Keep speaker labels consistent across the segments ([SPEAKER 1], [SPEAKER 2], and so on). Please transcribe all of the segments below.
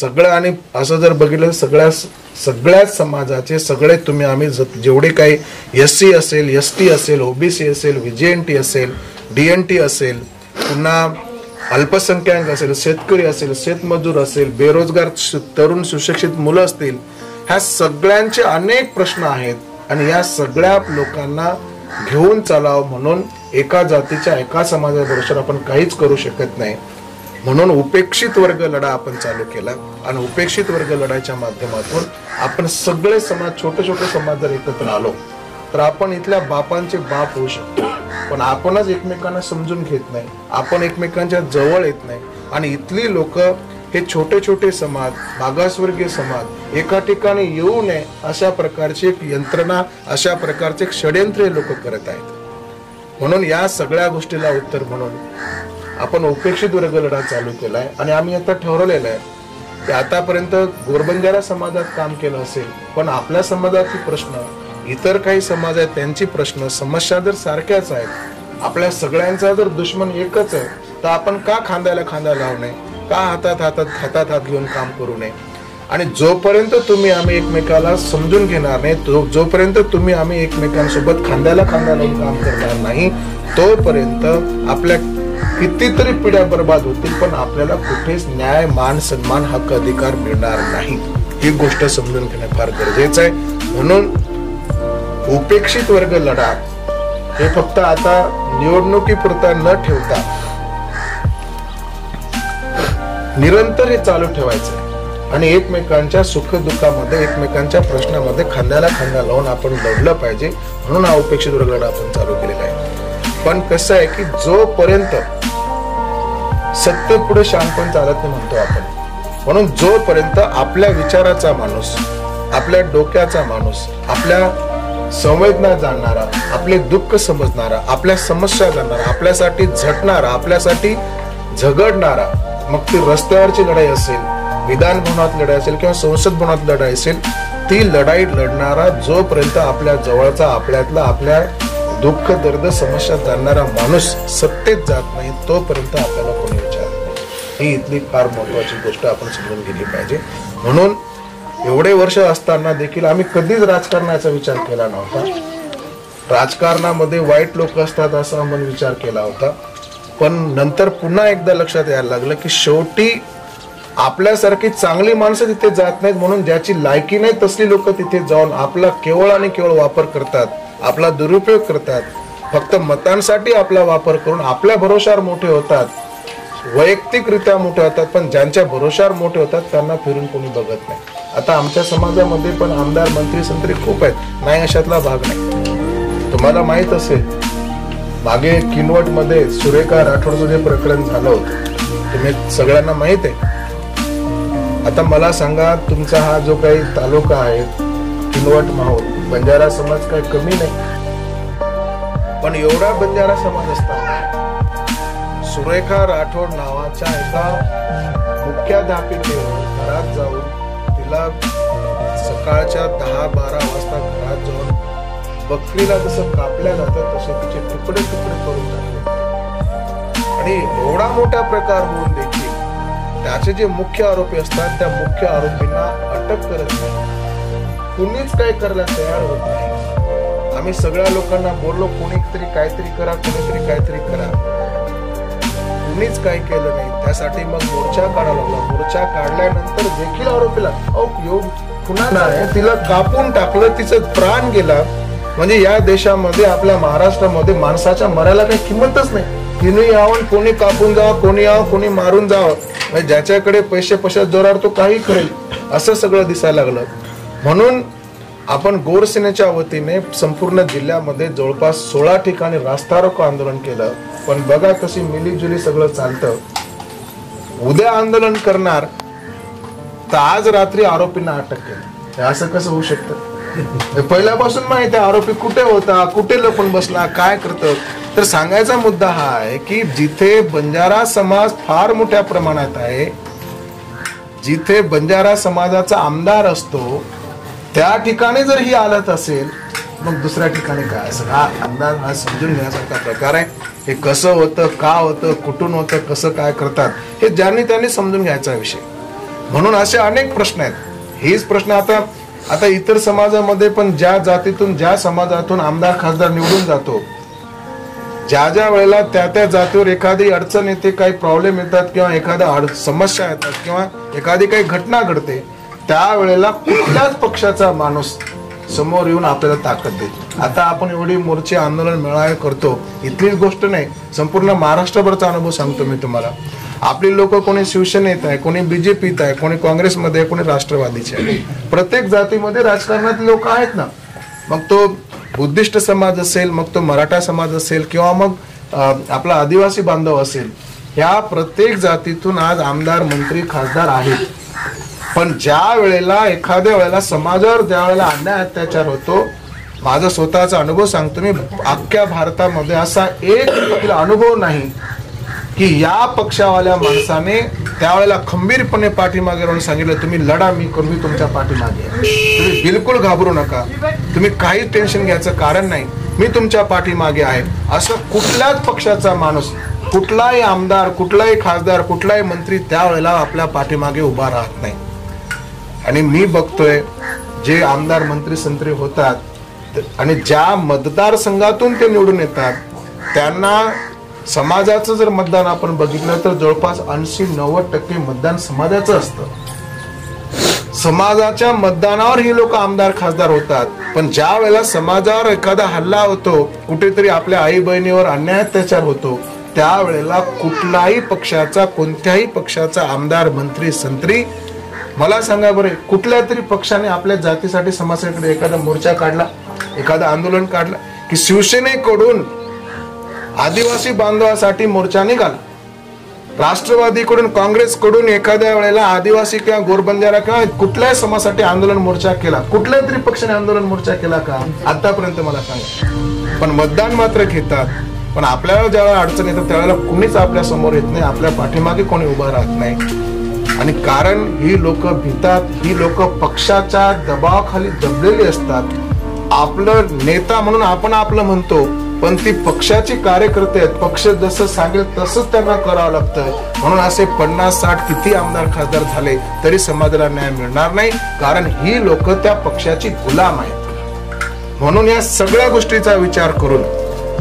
[SPEAKER 1] सगळं आणि असं जर बघितलं सगळ्या सगळ्याच समाजाचे सगळे तुम्ही आम्ही ज- जेवढे काही एस सी असेल एस टी असेल ओबीसी असेल व्हीजेएन टी असेल डी एन टी असेल पुन्हा अल्पसंख्याक असेल शेतकरी असेल शेतमजूर असेल बेरोजगार तरुण सुशिक्षित मुलं असतील ह्या सगळ्यांचे अनेक प्रश्न आहेत आणि या सगळ्या लोकांना घेऊन चालावं म्हणून एका जातीच्या एका समाजाबरोबर आपण काहीच करू शकत नाही. म्हणून उपेक्षित वर्ग लढा आपण चालू केला. आणि उपेक्षित वर्ग लढायच्या माध्यमातून आपण सगळे समाज छोटे छोटे समाज जर एकत्र आलो तर आपण इथल्या बापांचे बाप होऊ शकतो. पण आपणच एकमेकांना समजून घेत नाही. आपण एकमेकांच्या जवळ येत नाही. आणि इथली लोक हे छोटे छोटे समाज मागासवर्गीय समाज एका ठिकाणी येऊ नये अशा प्रकारची एक यंत्रणा अशा प्रकारचे षडयंत्र लोक करत आहेत. म्हणून या सगळ्या गोष्टीला उत्तर म्हणून आपण उपेक्षित वर्ग लढा चालू केलाय आणि आम्ही आता ठरवलेलं आहे की आतापर्यंत गोरबंजारा समाजात काम केलं असेल पण आपल्या समाजाचे प्रश्न इतर काही समाज आहेत त्यांची प्रश्न समस्या जर सारख्याच आहेत आपल्या सगळ्यांचा जर दुश्मन एकच आहे तर आपण का खांद्याला खांदा लावू नये? का हातात हातात हातात हात घेऊन काम करू नये? आणि जोपर्यंत तुम्ही आम्ही एकमेकाला समजून घेणार नाही तो जोपर्यंत तुम्ही आम्ही एकमेकांसोबत खांद्याला खांदा लावून काम करणार नाही तोपर्यंत आपल्या कितीतरी पिढ्या बर्बाद होतील पण आपल्याला कुठेच न्याय मान सन्मान हक्क अधिकार मिळणार नाही. ही गोष्ट समजून घेणं फार गरजेचं आहे. म्हणून उपेक्षित वर्ग लढा. हे फक्त आता निवडणुकीपुरता न ठेवता निरंतर हे चालू ठेवायचं आणि एकमेकांच्या सुखदुःखामध्ये एकमेकांच्या प्रश्नामध्ये खांद्याला खांदा लावून आपण लढलं पाहिजे. म्हणून हा उपेक्षित वर्ग लढा आपण चालू केलेला आहे. पण कसं आहे की जोपर्यंत सत्य पुढे शानपण चालत नाही म्हणतो आपण म्हणून जोपर्यंत आपल्या विचाराचा माणूस आपल्या डोक्याचा माणूस आपल्या संवेदना जाणणारा आपले दुःख समजणारा आपल्या समस्या जाणणारा आपल्यासाठी झटणारा आपल्यासाठी झगडणारा मग ती रस्त्यावरची लढाई असेल विधान भवनात लढाई असेल किंवा संसद भवनात लढाई असेल ती लढाई लढणारा जोपर्यंत आपल्या जवळचा आपल्यातला आपल्या दुःख दर्द समस्या जाणणारा माणूस सत्तेत जात नाही तोपर्यंत आपल्याला कोणी विचारत नाही. ही इथली फार महत्वाची गोष्ट आपण समजून घेतली पाहिजे. म्हणून एवढे वर्ष असताना देखील आम्ही कधीच राजकारणाचा विचार केला नव्हता. राजकारणामध्ये वाईट लोक असतात असा आपण विचार केला होता. पण नंतर पुन्हा एकदा लक्षात यायला लागलं की शेवटी आपल्यासारखी चांगली माणसं तिथे जात नाहीत म्हणून ज्याची लायकी नाही तसली लोक तिथे जाऊन आपला केवळ आणि केवळ वापर करतात. आपला दुरुपयोग करतात. फक्त मतांसाठी आपला वापर करून आपल्या भरोशावर मोठे होतात. वैयक्तिकरित्या मोठे होतात पण ज्यांच्या भरोशावर मोठे होतात त्यांना फिरून कोणी बघत नाही. आता आमच्या समाजामध्ये पण आमदार मंत्री संत्री खूप आहेत. नाही अशातला भाग नाही. तुम्हाला माहीत असेल मागे किनवटमध्ये सुरेखा राठोडचं जे प्रकरण झालं होतं तुम्ही सगळ्यांना माहीत आहे. आता मला सांगा तुमचा हा जो काही तालुका आहे किनवट माहोल. बंजारा समाज काही कमी नाही. पण एवढा बंजारा समाज असताना सुरेखा राठोड नावाच्या एका मुख्याध्यापिके घरात जाऊन तिला सकाळच्या दहा बारा वाजता घरात जाऊन बकरीला जसं कापल्या जातं तसे तिचे तुकडे तुकडे करून टाकले. आणि एवढा मोठा प्रकार होऊन देखील त्याचे जे मुख्य आरोपी असतात त्या मुख्य आरोपींना अटक करत नाही. कुणीच काय करायला तयार होत नाही. आम्ही सगळ्या लोकांना बोललो कोणीतरी काहीतरी करा कोणीतरी काहीतरी करा. कुणीच काय केलं नाही. त्यासाठी मग मोर्चा काढावा लागला. मोर्चा काढल्यानंतर देखील आरोपीला अहो योग पुन्हा नाही तिला कापून टाकलं तिचं प्राण गेला. म्हणजे या देशामध्ये आपल्या महाराष्ट्रामध्ये माणसाच्या मरायला काही किंमतच नाही. तिने यावं कोणी कापून जावं कोणी यावं कोणी मारून जावं. म्हणजे ज्याच्याकडे पैसे पैशात जोरावर तो काही करेल. असं सगळं दिसायला लागलं. म्हणून आपण गोरसेनेच्या वतीने संपूर्ण जिल्ह्यामध्ये जवळपास सोळा ठिकाणी रास्ता रोको आंदोलन केलं. पण बघा कशी मिलीजुली सगळं चालतं. उद्या आंदोलन करणार तर आज रात्री आरोपींना अटक केली. असं कसं होऊ शकतं? पहिल्यापासून माहिती आहे आरोपी कुठे होता कुठे लपून बसला काय करतो? तर सांगायचा मुद्दा हा आहे की जिथे बंजारा समाज फार मोठ्या प्रमाणात आहे जिथे बंजारा समाजाचा आमदार असतो त्या ठिकाणी जर ही हालत असेल मग दुसऱ्या ठिकाणी काय? असेल हा अंदाज हा समजून घेण्यासारखा प्रकार आहे. हे कसं होतं का होतं कुठून होतं कसं काय करतात हे ज्यांनी त्यांनी समजून घ्यायचा विषय. म्हणून असे अनेक प्रश्न आहेत. हेच प्रश्न आता आता इतर समाजामध्ये पण ज्या जातीतून ज्या समाजातून आमदार खासदार निवडून जातो ज्या ज्या वेळेला त्या त्या जातीवर एखादी अडचण येते काही प्रॉब्लेम येतात किंवा एखाद्या समस्या येतात किंवा एखादी काही घटना घडते त्यावेळेला कुठल्याच पक्षाचा माणूस समोर येऊन आपल्याला ताकद देतो आता आपण एवढी मोर्चे आंदोलन मेळावे करतो इथलीच गोष्ट नाही संपूर्ण महाराष्ट्रभरचा अनुभव सांगतो मी तुम्हाला. आपली लोक कोणी शिवसेनेत आहे कोणी बीजेपीत आहे कोणी काँग्रेसमध्ये आहे कोणी राष्ट्रवादीचे आहे. प्रत्येक जातीमध्ये राजकारणातले लोक आहेत ना. मग तो बुद्धिस्ट समाज असेल मग तो मराठा समाज असेल किंवा मग आपला आदिवासी बांधव असेल ह्या प्रत्येक जातीतून आज आमदार मंत्री खासदार आहेत. पण ज्या वेळेला एखाद्या वेळेला समाजावर ज्या वेळेला अन्याय अत्याचार होतो माझा स्वतःचा अनुभव सांगतो मी अख्ख्या भारतामध्ये असा एक अनुभव नाही की या पक्षावाल्या माणसाने त्यावेळेला खंबीरपणे पाठीमागे राहून सांगितलं तुम्ही लढा मी करून मी तुमच्या पाठीमागे. तुम्ही बिलकुल घाबरू नका. तुम्ही काही टेन्शन घ्यायचं कारण नाही. मी तुमच्या पाठीमागे आहे. असं कुठल्याच पक्षाचा माणूस कुठलाही आमदार कुठलाही खासदार कुठलाही मंत्री त्यावेळेला आपल्या पाठीमागे उभा राहत नाही. आणि मी बघतोय जे आमदार मंत्री संत्री होतात आणि ज्या मतदारसंघातून ते निवडून येतात त्यांना समाजाचं जर मतदान आपण बघितलं तर जवळपास ऐंशी नव्वद टक्के मतदान समाजाचं असतं. समाजाच्या मतदानावर ही लोक आमदार खासदार होतात. पण ज्या वेळेला समाजावर एखादा हल्ला होतो कुठेतरी आपल्या आई बहिणीवर अन्याय अत्याचार होतो त्यावेळेला कुठलाही पक्षाचा कोणत्याही पक्षाचा आमदार मंत्री संत्री मला सांगा बरे कुठल्या तरी पक्षाने आपल्या जातीसाठी समाजाकडे एखादा मोर्चा काढला एखादा आंदोलन काढला की शिवसेनेकडून आदिवासी बांधवासाठी मोर्चा निघाला? राष्ट्रवादीकडून काँग्रेसकडून एखाद्या वेळेला आदिवासी किंवा गोरबंजारा किंवा कुठल्याही समाजासाठी आंदोलन मोर्चा केला? कुठल्या तरी पक्षाने आंदोलन मोर्चा केला का? आतापर्यंत मला सांगा. पण मतदान मात्र घेतात. पण आपल्याला ज्यावेळेला अडचण येतात त्यावेळेला कुणीच आपल्यासमोर येत नाही आपल्या पाठीमागे कोणी उभा राहत नाही. आणि कारण ही लोक भितात ही लोक पक्षाच्या दबावाखाली दबलेली असतात. आपलं नेता म्हणून आपण आपलं म्हणतो पण ती पक्षाची कार्यकर्ते आहेत. पक्ष जसं सांगेल तसंच त्यांना करावं लागतं. म्हणून असे पन्नास साठ किती आमदार खासदार झाले तरी समाजाला न्याय मिळणार नाही कारण ही लोक त्या पक्षाची गुलाम आहेत. म्हणून या सगळ्या गोष्टीचा विचार करून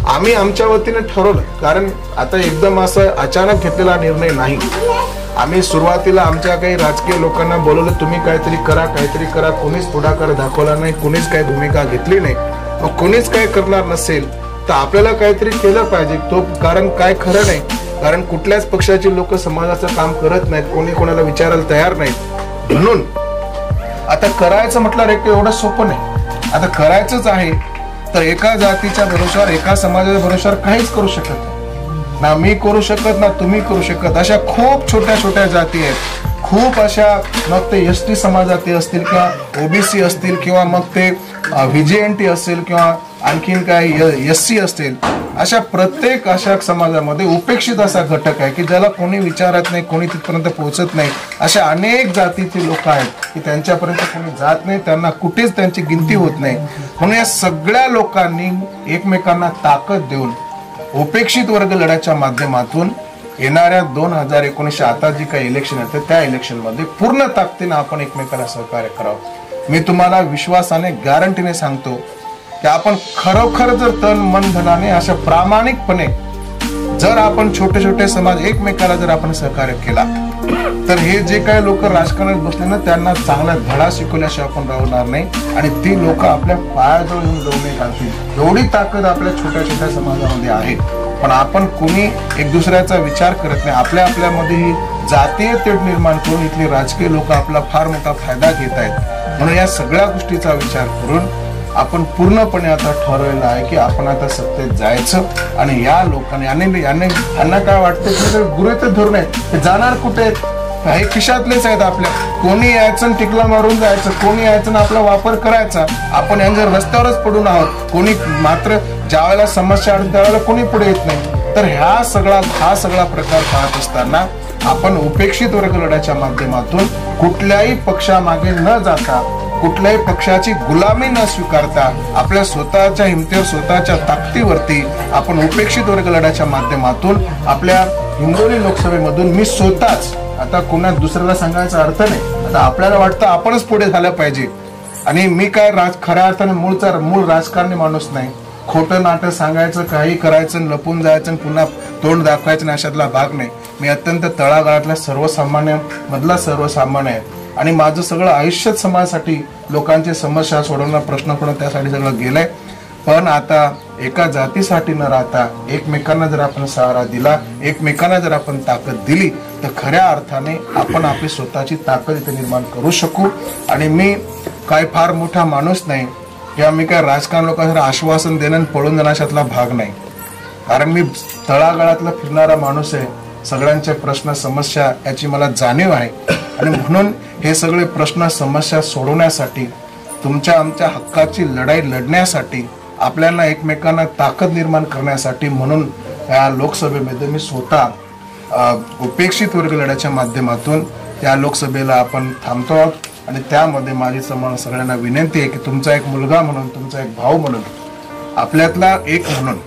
[SPEAKER 1] आम्ही आमच्या वतीने ठरवलं. कारण आता एकदम असं अचानक घेतलेला निर्णय नाही. आम्ही सुरुवातीला आमच्या काही राजकीय लोकांना बोलवलं तुम्ही काहीतरी करा काहीतरी करा. कोणीच पुढाकार दाखवला नाही कोणीच काही भूमिका घेतली नाही. मग कोणीच काय करणार नसेल तर आपल्याला काहीतरी केलं पाहिजे. तो कारण काय खरं नाही. कारण कुठल्याच पक्षाची लोक समाजाचं काम करत नाहीत कोणी कोणाला विचारायला तयार नाहीत. म्हणून आता करायचं म्हटलं एक एवढं सोपं नाही. आता करायचंच आहे तर एका जातीच्या भरोश्यावर एका समाजाच्या भरोश्यावर काहीच करू शकत नाही. ना मी करू शकत ना तुम्ही करू शकत. अशा खूप छोट्या छोट्या जाती आहेत. खूप अशा मग ते एस टी समाजातील असतील किंवा ओबीसी असतील किंवा मग ते व्हीजेएनटी असेल किंवा आणखीन काय एस सी असतील. अशा प्रत्येक अशा समाजामध्ये उपेक्षित असा घटक आहे की ज्याला कोणी विचारत नाही कोणी तिथपर्यंत पोहोचत नाही अशा अनेक जातीचे लोक आहेत की त्यांच्यापर्यंत कोणी जात नाही त्यांना कुठेच त्यांची गिनती होत नाही. म्हणून या सगळ्या लोकांनी एकमेकांना ताकद देऊन उपेक्षित वर्ग लढ्याच्या माध्यमातून येणाऱ्या दोन हजार एकोणीसशे आता जी काही इलेक्शन येते त्या इलेक्शनमध्ये पूर्ण ताकदीनं आपण एकमेकाला सहकार्य करावं. मी तुम्हाला विश्वासाने गॅरंटीने सांगतो की आपण खरोखर जर तन मन धनाने अशा प्रामाणिकपणे जर आपण छोटे छोटे समाज एकमेकाला जर आपण सहकार्य केला तर हे जे काही लोक राजकारणात बसले ना त्यांना चांगला धडा शिकवल्याशिवाय आपण राहणार नाही. आणि ती लोक आपल्या पायाजवळ येऊन जाऊ घालतील. एवढी ताकद आपल्या छोट्या छोट्या समाजामध्ये आहे. पण आपण कुणी एक दुसऱ्याचा विचार करत नाही. आपल्या आपल्यामध्ये ही जातीय तेढ निर्माण करून इथले राजकीय लोक आपला फार मोठा फायदा घेत आहेत. म्हणून या सगळ्या गोष्टीचा विचार करून आपण पूर्णपणे आता ठरवलेलं आहे की आपण आता सत्तेत जायचं आणि या लोकांनी यांना काय वाटतं की गुरुत धरून आहेत. जाणार कुठे आहेत? हे खिशातलेच आहेत आपल्या. कोणी यायचं टिकला मारून जायचं कोणी यायचं आपला वापर करायचा आपण यांच्या रस्त्यावरच पडून आहोत. कोणी मात्र ज्या वेळेला समस्या आणून त्यावेळेला कोणी पुढे येत नाही. तर ह्या सगळा हा सगळा प्रकार पाहत असताना आपण उपेक्षित वर्ग लढ्याच्या माध्यमातून कुठल्याही पक्षामागे न जाता कुठल्याही पक्षाची गुलामी न स्वीकारता आपल्या स्वतःच्या हिमतीवर स्वतःच्या ताकदीवरती आपण उपेक्षित वर्ग लढ्याच्या माध्यमातून आपल्या हिंगोली लोकसभेमधून मी स्वतःच आता कोणा दुसऱ्याला सांगायचा अर्थ नाही आता आपल्याला वाटतं आपणच पुढे झालं पाहिजे. आणि मी काय राज खऱ्या अर्थाने मूळचा मूळ राजकारणी माणूस नाही. खोटं नाटक सांगायचं काही करायचं लपून जायचं पुन्हा तोंड दाखवायचं अशातला भाग नाही. मी अत्यंत तळागाळातल्या सर्वसामान्य मधला सर्वसामान्य आहे. आणि माझं सगळं आयुष्यच समाजासाठी लोकांची समस्या सोडवणं प्रश्न सोडवणं त्यासाठी सगळं गेलंय. पण आता एका जातीसाठी न राहता एकमेकांना जर आपण सहारा दिला एकमेकांना जर आपण ताकद दिली तर खऱ्या अर्थाने आपण आपली स्वतःची ताकद इथे निर्माण करू शकू. आणि मी काय फार मोठा माणूस नाही किंवा मी काय राजकारण लोकांना आश्वासन देणं पळून जाण्याशातला भाग नाही. कारण मी तळागाळातला फिरणारा माणूस आहे सगळ्यांचे प्रश्न समस्या याची मला जाणीव आहे. आणि म्हणून हे सगळे प्रश्न समस्या सोडवण्यासाठी तुमच्या आमच्या हक्काची लढाई लढण्यासाठी आपल्याला एकमेकांना ताकद निर्माण करण्यासाठी म्हणून या लोकसभेमध्ये मी स्वतः उपेक्षित वर्ग लढ्याच्या माध्यमातून या लोकसभेला आपण थांबतो आहोत. आणि त्यामध्ये माझी समान सगळ्यांना विनंती आहे की तुमचा एक मुलगा म्हणून तुमचा एक भाऊ म्हणून आपल्यातला एक म्हणून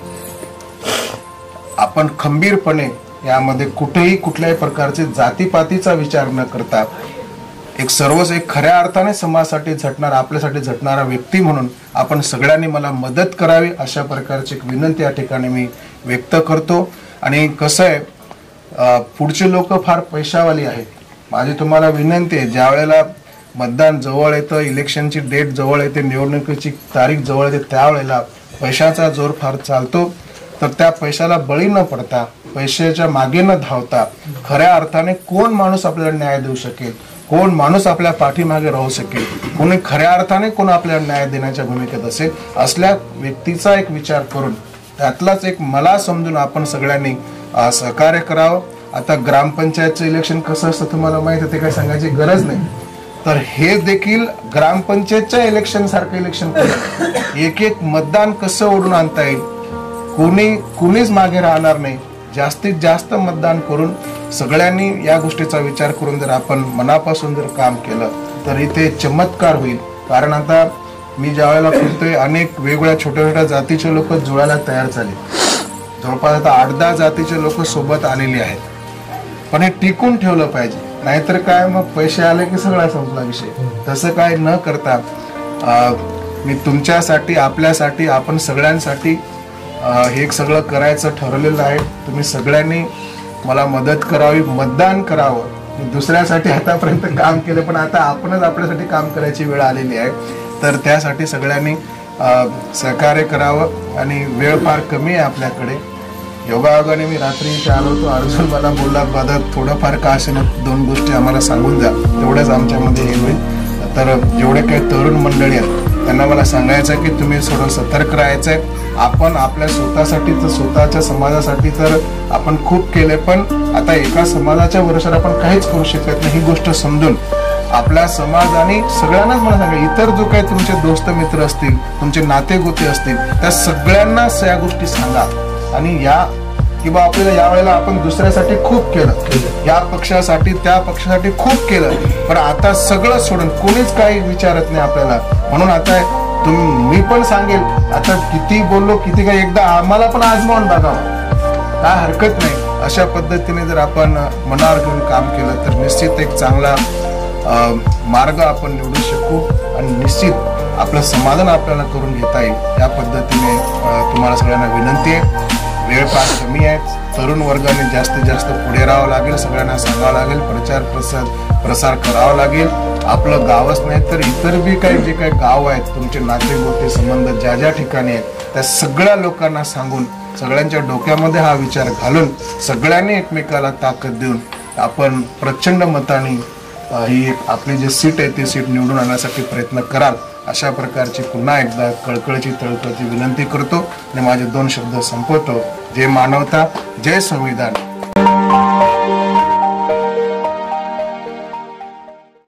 [SPEAKER 1] आपण खंबीरपणे यामध्ये कुठेही कुठल्याही प्रकारचे जातीपातीचा विचार न करता एक सर्वच एक खऱ्या अर्थाने समाजासाठी झटणारा आपल्यासाठी झटणारा व्यक्ती म्हणून आपण सगळ्यांनी मला मदत करावी अशा प्रकारची एक विनंती या ठिकाणी मी व्यक्त करतो. आणि कसं आहे पुढचे लोक फार पैशावाली आहेत. माझी तुम्हाला विनंती आहे ज्या वेळेला मतदान जवळ येतं इलेक्शनची डेट जवळ येते निवडणुकीची तारीख जवळ येते त्यावेळेला पैशाचा जोर फार चालतो. तर त्या पैशाला बळी न पडता पैशाच्या मागे न धावता खऱ्या अर्थाने कोण माणूस आपल्याला न्याय देऊ शकेल? कोण माणूस आपल्या पाठीमागे राहू शकेल? कोणी खऱ्या अर्थाने कोण आपल्याला न्याय देण्याच्या भूमिकेत असेल? असल्या व्यक्तीचा एक विचार करून त्यातलाच एक मला समजून आपण सगळ्यांनी सहकार्य करावं. आता ग्रामपंचायतचं इलेक्शन कसं असतं तुम्हाला माहिती आहे ते काय सांगायची गरज नाही. तर हे देखील ग्रामपंचायतच्या इलेक्शन सारखं इलेक्शन एक एक मतदान कसं ओढून आणता येईल? कोणी कुणीच मागे राहणार नाही. जास्तीत जास्त मतदान करून सगळ्यांनी या गोष्टीचा विचार करून जर आपण मनापासून जर काम केलं तर इथे चमत्कार होईल. कारण आता मी ज्या वेळेला फिरतोय अनेक वेगवेगळ्या छोट्या छोट्या जातीचे लोक जुळायला तयार झाले. जवळपास आता आठ दहा जातीचे लोक सोबत आलेली आहेत. पण हे टिकून ठेवलं पाहिजे. नाहीतर काय मग पैसे आले की सगळा संपला विषय. तसं काय न करता मी तुमच्यासाठी आपल्यासाठी आपण सगळ्यांसाठी हे सगळं करायचं ठरवलेलं आहे. तुम्ही सगळ्यांनी मला मदत करावी मतदान करावं. मी दुसऱ्यासाठी आतापर्यंत काम केलं पण आता आपणच आपल्यासाठी काम करायची वेळ आलेली आहे. तर त्यासाठी सगळ्यांनी सहकार्य करावं आणि वेळ फार कमी आहे आपल्याकडे. योगायोगाने मी रात्री इथे आलो होतो. अर्जुन मला बोलला बदत थोडंफार का असेल? दोन गोष्टी आम्हाला सांगून द्या. तेवढंच आमच्यामध्ये हे होईल. तर जेवढे काही तरुण मंडळी आहेत. त्यांना मला सांगायचं आहे की तुम्ही थोडं सतर्क राहायचं आहे आपण आपल्या स्वतःसाठी तर स्वतःच्या समाजासाठी तर आपण खूप केले पण आता एका समाजाच्या वर्षात आपण काहीच करू शकत नाही ही गोष्ट समजून. आपला समाज आणि सगळ्यांनाच मला सांगा इतर जो काही तुमचे दोस्त मित्र असतील तुमचे नातेगोते असतील त्या सगळ्यांनाच या गोष्टी सांगा. आणि या किंवा आपल्याला या वेळेला आपण दुसऱ्यासाठी खूप केलं. या पक्षासाठी त्या पक्षासाठी खूप केलं. पण आता सगळं सोडून कोणीच काही विचारत नाही आपल्याला. म्हणून आता तुम्ही मी पण सांगेल. आता किती बोललो किती काही एकदा आम्हाला पण आजमावून बघावं. काय हरकत नाही. अशा पद्धतीने जर आपण मनावर घेऊन काम केलं तर निश्चित एक चांगला मार्ग आपण निवडू शकू आणि निश्चित आपलं समाधान आपल्याला करून घेता येईल. या पद्धतीने तुम्हाला सगळ्यांना विनंती आहे. वेळ फार कमी आहे. तरुण वर्गाने जास्तीत जास्त पुढे राहावं लागेल. सगळ्यांना सांगावं लागेल. प्रचार प्रसार प्रसार करावा लागेल. आपलं गावच नाही तर इतर बी काही जे काही गाव आहेत तुमचे नाते गोते संबंध ज्या ज्या ठिकाणी आहेत त्या सगळ्या लोकांना सांगून सगळ्यांच्या डोक्यामध्ये हा विचार घालून सगळ्यांनी एकमेकाला ताकद देऊन आपण प्रचंड मताने ही एक आपली जी सीट आहे ती सीट निवडून आणण्यासाठी प्रयत्न कराल. अशा प्रकारची पुन्हा एकदा कळकळची तळकळची विनंती करतो आणि माझे दोन शब्द संपवतो. जय मानवता जय संविधान.